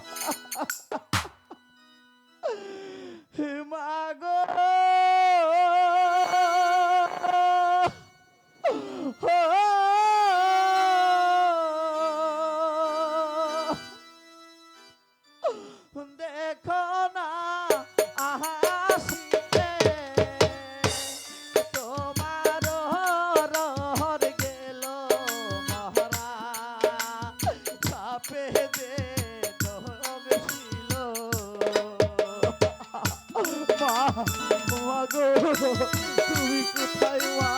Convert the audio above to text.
Ha ha ha! মা গো তুমি কোথায় মা,